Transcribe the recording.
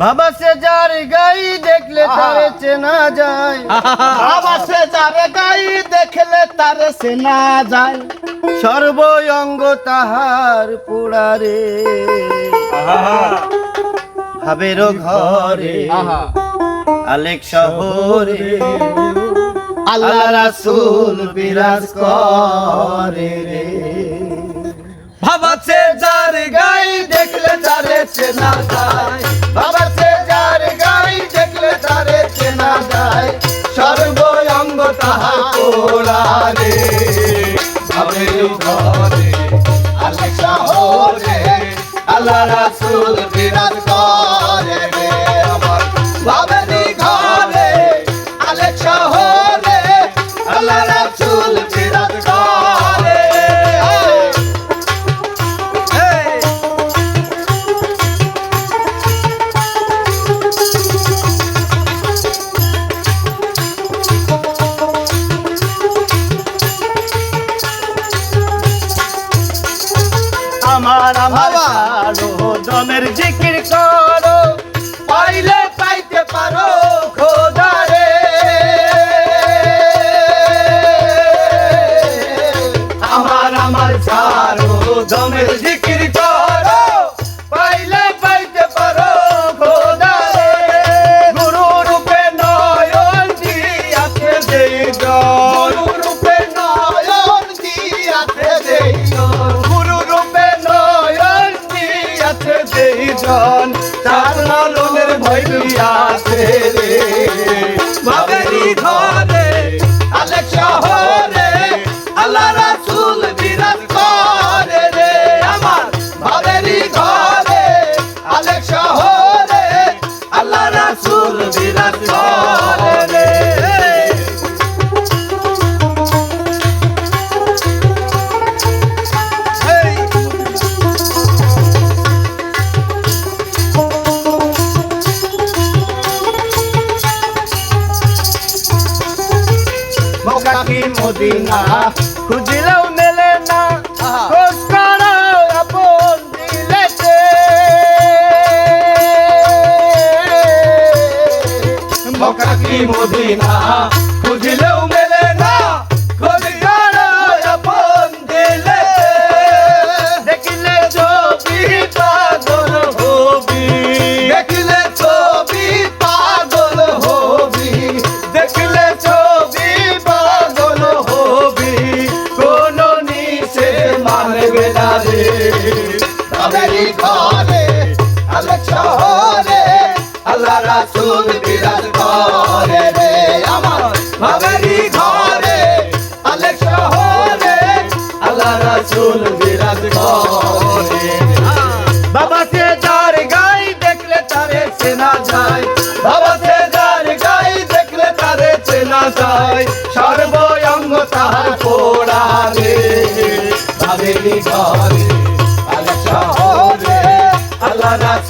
বাবা সে যার গাই দেখলে তারে চেনা যায়। আবাসে যারে গাই দেখলে তারে সেনা যায়। সর্ব অঙ্গ তাহার পোড়ারে ভাবের ঘরে। আলেক শহরে। আল্লাহ রাসূল বিরাজ করে রে। ভাবাছে যার গাই দেখলে তারে চেনা যায়। পোড়ারে ভাবের ঘরে শহরে আল্লাহ রাসূল বিরাজ করে। আমার আমার দমের জিকির করো পাইলে পাইতে পারো খোদারে। আমার আমার চারো দমের জিকির দেইজন তার লালনের ভৈলিয়াছে রে। মদিনা। খুঁজিলেও মেলে না খোঁজ করো আপন দিলেতে। মকাকি মদিনা? খুঁজিলেও মেলে আলেক শহরে আল্লাহ রাসূল বিরাজ করে রে আমার ভাবেরি ঘরে। আলেক শহরে আল্লাহ রাসূল বিরাজ করে। বাবা সে গাই দেখলে তারে চেনা যায়। বাবা সে গাই দেখলে তারে চেনা যায়। সর্ব অঙ্গ তাহার পোড়া রে ভাবেরি ঘরে